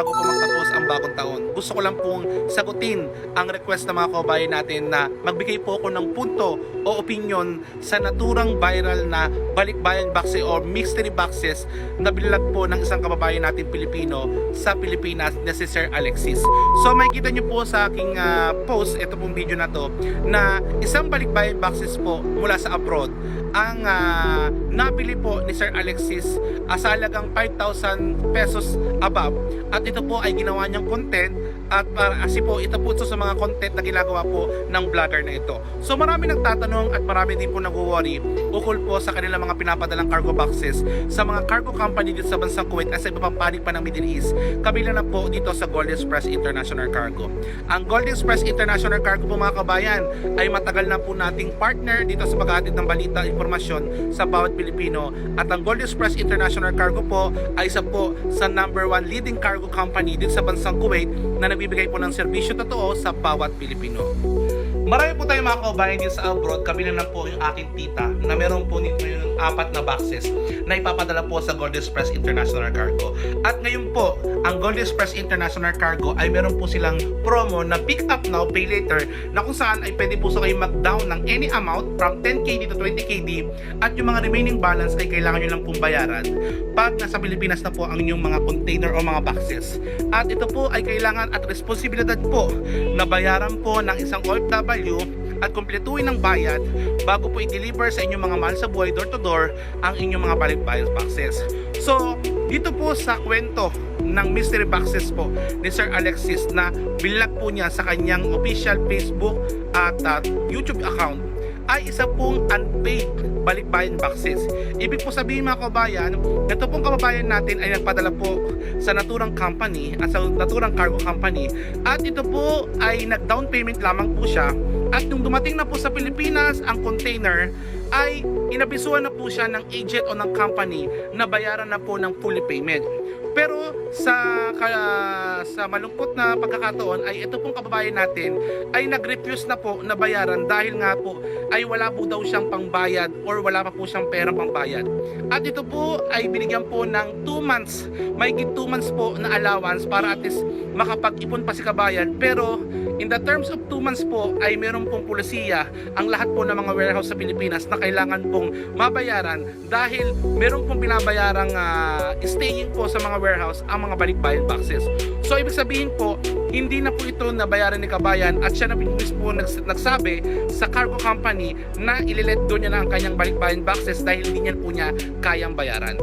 bago po magtapos ang bagong taon. Gusto ko lang pong sagutin ang request ng mga kababayan natin na magbigay po ako ng punto o opinion sa naturang viral na balikbayan boxes or mystery boxes na binilag po ng isang kababayan natin Pilipino sa Pilipinas na si Sir Alexis. So makikita niyo po sa aking ah, post, ito pong video na to, na isang balikbayan boxes po mula sa abroad ang ah, nabili po ni Sir Alexis ah, sa halagang 5,000 pesos above at ito po ay ginawa niyang content at para kasi po ito po sa mga content na ginagawa po ng vlogger na ito. So marami nagtatanong at marami din po nag-worry ukol po sa kanilang mga pinapadalang cargo boxes sa mga cargo company dito sa bansang Kuwait at sa iba pang panig pa ng Middle East. Kabila na po dito sa Gold Express International Cargo. Ang Gold Express International Cargo po mga kabayan ay matagal na po nating partner dito sa paghahatid ng balita impormasyon sa bawat Pilipino at ang Gold Express International Cargo po ay isa po sa number one leading cargo company dito sa bansang Kuwait na nagbibigay po ng serbisyo totoo sa bawat Pilipino. Marami po tayong mga kababayan dito sa abroad, kabilang na po yung aking tita na meron po nito yung apat na boxes na ipapadala po sa Gold Express International Cargo. At ngayon po, ang Gold Express International Cargo ay meron po silang promo na pick up now, pay later na kung saan ay pwede po sa kayo mag-down ng any amount from 10KD to 20KD at yung mga remaining balance ay kailangan nyo lang pong bayaran pag nasa Pilipinas na po ang inyong mga container o mga boxes. At ito po ay kailangan at responsibilidad po na bayaran po ng isang OFW at kumpletuhin ng bayad bago po i-deliver sa inyong mga mahal sa buhay door to door ang inyong mga balikbayan boxes. So, dito po sa kwento ng mystery boxes po ni Sir Alexis na binlock po niya sa kanyang official Facebook at uh, YouTube account ay isa pong unpaid balikbayan boxes. Ibig po sabihin mga kababayan, ito pong kababayan natin ay nagpadala po sa naturang company at sa naturang cargo company at ito po ay nag-down payment lamang po siya at nung dumating na po sa Pilipinas ang container ay inabisuhan na po siya ng agent o ng company na bayaran na po ng fully payment. Pero sa ka- sa malungkot na pagkakataon ay ito pong kababayan natin ay nag-refuse na po na bayaran dahil nga po ay wala po daw siyang pangbayad or wala pa po siyang perang pangbayad. At ito po ay binigyan po ng 2 months, may 2 months po na allowance para at least makapag-ipon pa si kabayan. Pero in the terms of 2 months po ay meron pong pulisiya ang lahat po ng mga warehouse sa Pilipinas na kailangan pong mabayaran dahil meron pong binabayarang ah, staying po sa mga warehouse ang mga balikbayan boxes. So ibig sabihin po, hindi na po ito nabayaran ni Kabayan at siya na mismo nags- nagsabi sa cargo company na ililet go niya na ang kanyang balikbayan boxes dahil hindi niya po niya kayang bayaran.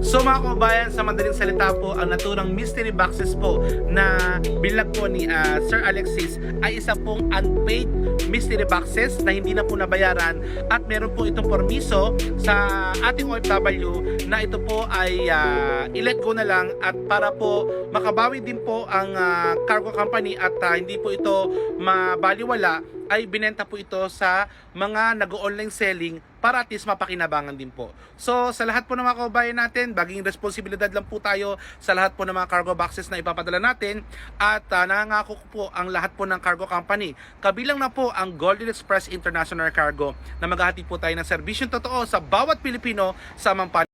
So mga kababayan, sa madaling salita po, ang naturang mystery boxes po na bilag po ni ah, Sir Alexis ay isa pong unpaid mystery boxes na hindi na po nabayaran at meron po itong permiso sa ating OFW na ito po ay ah, i-let go na lang at para po makabawi din po ang ah, cargo company at ah, hindi po ito mabaliwala ay binenta po ito sa mga nag-online selling para at least mapakinabangan din po. So sa lahat po ng mga kababayan natin, baging responsibilidad lang po tayo sa lahat po ng mga cargo boxes na ipapadala natin at uh, nangangako ko po ang lahat po ng cargo company. Kabilang na po ang Golden Express International Cargo na maghahatid po tayo ng serbisyong totoo sa bawat Pilipino sa mga